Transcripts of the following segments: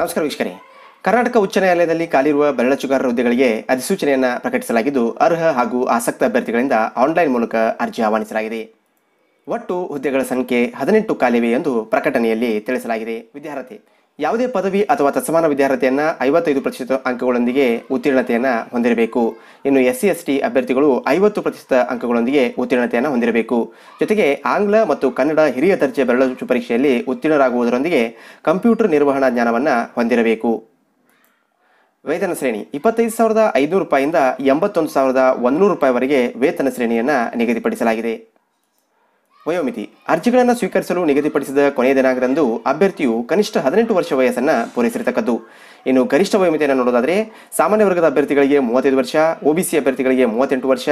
ನಮಸ್ಕಾರ ವೀಕ್ಷಕರೇ. ಕರ್ನಾಟಕ ಉಚ್ಚ ನ್ಯಾಯಾಲಯದಲ್ಲಿ ಕಾಲಿರುವ ಬೆರಳಚುಗಾರರ ಹುದ್ದೆಗಳಿಗೆ ಅಧಿಸೂಚನೆಯನ್ನು ಪ್ರಕಟಿಸಲಾಗಿದ್ದು ಅರ್ಹ ಹಾಗೂ ಆಸಕ್ತ ಅಭ್ಯರ್ಥಿಗಳಿಂದ ಆನ್ಲೈನ್ ಮೂಲಕ ಅರ್ಜಿ ಆಹ್ವಾನಿಸಲಾಗಿದೆ. ಒಟ್ಟು ಹುದ್ದೆಗಳ ಸಂಖ್ಯೆ ಹದಿನೆಂಟು ಕಾಲಿವೆ ಎಂದು ಪ್ರಕಟಣೆಯಲ್ಲಿ ತಿಳಿಸಲಾಗಿದೆ. ವಿದ್ಯಾರ್ಥಿ ಯಾವುದೇ ಪದವಿ ಅಥವಾ ತತ್ಸಮಾನ ವಿದ್ಯಾರ್ಥಿಯನ್ನ ಐವತ್ತೈದು ಪ್ರತಿಶತ ಅಂಕಗಳೊಂದಿಗೆ ಉತ್ತೀರ್ಣತೆಯನ್ನು ಹೊಂದಿರಬೇಕು. ಇನ್ನು ಎಸ್ ಸಿ ಎಸ್ ಟಿ ಅಭ್ಯರ್ಥಿಗಳು ಐವತ್ತು ಪ್ರತಿಶತ ಅಂಕಗಳೊಂದಿಗೆ ಉತ್ತೀರ್ಣತೆಯನ್ನು ಹೊಂದಿರಬೇಕು. ಜೊತೆಗೆ ಆಂಗ್ಲ ಮತ್ತು ಕನ್ನಡ ಹಿರಿಯ ದರ್ಜೆ ಬೆರಳಚ್ಚು ಪರೀಕ್ಷೆಯಲ್ಲಿ ಉತ್ತೀರ್ಣರಾಗುವುದರೊಂದಿಗೆ ಕಂಪ್ಯೂಟರ್ ನಿರ್ವಹಣಾ ಜ್ಞಾನವನ್ನು ಹೊಂದಿರಬೇಕು. ವೇತನ ಶ್ರೇಣಿ, ಇಪ್ಪತ್ತೈದು ಸಾವಿರದ ಐನೂರು ರೂಪಾಯಿಯಿಂದ ಎಂಬತ್ತೊಂದು ಸಾವಿರದ ಒಂದೂರು ರೂಪಾಯಿವರೆಗೆ ವೇತನ ಶ್ರೇಣಿಯನ್ನು ನಿಗದಿಪಡಿಸಲಾಗಿದೆ. ವಯೋಮಿತಿ. ಅರ್ಜಿಗಳನ್ನು ಸ್ವೀಕರಿಸಲು ನಿಗದಿಪಡಿಸಿದ ಕೊನೆಯ ದಿನಾಂಕದಂದು ಅಭ್ಯರ್ಥಿಯು ಕನಿಷ್ಠ ಹದಿನೆಂಟು ವರ್ಷ ವಯಸ್ಸನ್ನು ಪೂರೈಸಿರತಕ್ಕದ್ದು. ಇನ್ನು ಗರಿಷ್ಠ ವಯೋಮಿತಿಯನ್ನು ನೋಡೋದಾದರೆ, ಸಾಮಾನ್ಯ ವರ್ಗದ ಅಭ್ಯರ್ಥಿಗಳಿಗೆ ಮೂವತ್ತೈದು ವರ್ಷ ಒಬಿಸಿ ಅಭ್ಯರ್ಥಿಗಳಿಗೆ ಮೂವತ್ತೆಂಟು ವರ್ಷ,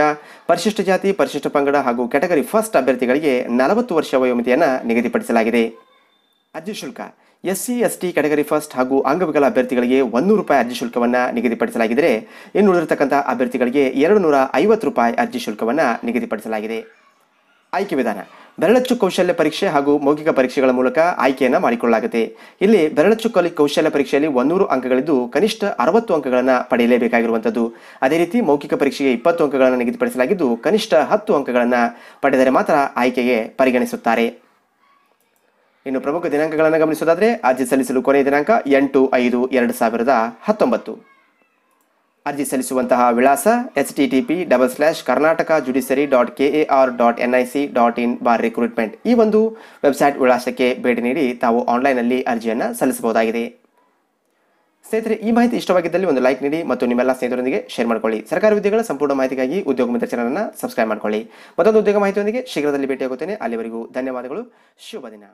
ಪರಿಶಿಷ್ಟ ಜಾತಿ, ಪರಿಶಿಷ್ಟ ಪಂಗಡ ಹಾಗೂ ಕ್ಯಾಟಗರಿ ಫಸ್ಟ್ ಅಭ್ಯರ್ಥಿಗಳಿಗೆ ನಲವತ್ತು ವರ್ಷ ವಯೋಮಿತಿಯನ್ನು ನಿಗದಿಪಡಿಸಲಾಗಿದೆ. ಅರ್ಜಿ ಶುಲ್ಕ. S C S T category first ಹಾಗೂ ಅಂಗವಿಕಲ ಅಭ್ಯರ್ಥಿಗಳಿಗೆ ಒಂದೂರು ರೂಪಾಯಿ ಅರ್ಜಿ ಶುಲ್ಕವನ್ನು ನಿಗದಿಪಡಿಸಲಾಗಿದೆ ಇನ್ನು ಉಳಿದಿರತಕ್ಕಂಥ ಅಭ್ಯರ್ಥಿಗಳಿಗೆ ಎರಡು ನೂರ ಐವತ್ತು ರೂಪಾಯಿ ಅರ್ಜಿ ಶುಲ್ಕವನ್ನು ನಿಗದಿಪಡಿಸಲಾಗಿದೆ. ಆಯ್ಕೆ ವಿಧಾನ. ಬೆರಳಚ್ಚು ಕೌಶಲ್ಯ ಪರೀಕ್ಷೆ ಹಾಗೂ ಮೌಖಿಕ ಪರೀಕ್ಷೆಗಳ ಮೂಲಕ ಆಯ್ಕೆಯನ್ನು ಮಾಡಿಕೊಳ್ಳಲಾಗುತ್ತೆ. ಇಲ್ಲಿ ಬೆರಳಚ್ಚು ಕಲಿ ಕೌಶಲ್ಯ ಪರೀಕ್ಷೆಯಲ್ಲಿ ಒಂದೂರು ಅಂಕಗಳಿದ್ದು ಕನಿಷ್ಠ ಅರವತ್ತು ಅಂಕಗಳನ್ನು ಪಡೆಯಲೇಬೇಕಾಗಿರುವಂಥದ್ದು ಅದೇ ರೀತಿ ಮೌಖಿಕ ಪರೀಕ್ಷೆಗೆ ಇಪ್ಪತ್ತು ಅಂಕಗಳನ್ನು ನಿಗದಿಪಡಿಸಲಾಗಿದ್ದು ಕನಿಷ್ಠ ಹತ್ತು ಅಂಕಗಳನ್ನು ಪಡೆದರೆ ಮಾತ್ರ ಆಯ್ಕೆಗೆ ಪರಿಗಣಿಸುತ್ತಾರೆ. ಇನ್ನು ಪ್ರಮುಖ ದಿನಾಂಕಗಳನ್ನು ಗಮನಿಸೋದಾದರೆ ಅರ್ಜಿ ಸಲ್ಲಿಸಲು ಕೊನೆಯ ದಿನಾಂಕ ಎಂಟು ಐದು ಎರಡು ಸಾವಿರದ ಹತ್ತೊಂಬತ್ತು. ಅರ್ಜಿ ಸಲ್ಲಿಸುವಂತಹ ವಿಳಾಸ H T T P double slash Karnataka judiciary dot K A R dot N I C dot in bar recruitment ಈ ಒಂದು ವೆಬ್ಸೈಟ್ ವಿಳಾಸಕ್ಕೆ ಭೇಟಿ ನೀಡಿ ತಾವು ಆನ್ಲೈನಲ್ಲಿ ಅರ್ಜಿಯನ್ನು ಸಲ್ಲಿಸಬಹುದಾಗಿದೆ. ಸ್ನೇಹಿತರೆ, ಈ ಮಾಹಿತಿ ಇಷ್ಟವಾಗಿದ್ದಲ್ಲಿ ಒಂದು ಲೈಕ್ ನೀಡಿ ಮತ್ತು ನಿಮ್ಮೆಲ್ಲ ಸ್ನೇಹಿತರೊಂದಿಗೆ ಶೇರ್ ಮಾಡಿಕೊಳ್ಳಿ. ಸರ್ಕಾರಿ ಹುದ್ದೆಗಳ ಸಂಪೂರ್ಣ ಮಾಹಿತಿಗಾಗಿ ಉದ್ಯೋಗ ಮಿತ್ರ ಚಾನಲನ್ನು ಸಬ್ಸ್ಕ್ರೈಬ್ ಮಾಡಿಕೊಳ್ಳಿ. ಮತ್ತೊಂದು ಉದ್ಯೋಗ ಮಾಹಿತಿಯೊಂದಿಗೆ ಶೀಘ್ರದಲ್ಲಿ ಭೇಟಿಯಾಗುತ್ತೇನೆ. ಅಲ್ಲಿವರೆಗೂ ಧನ್ಯವಾದಗಳು. ಶುಭ ದಿನ.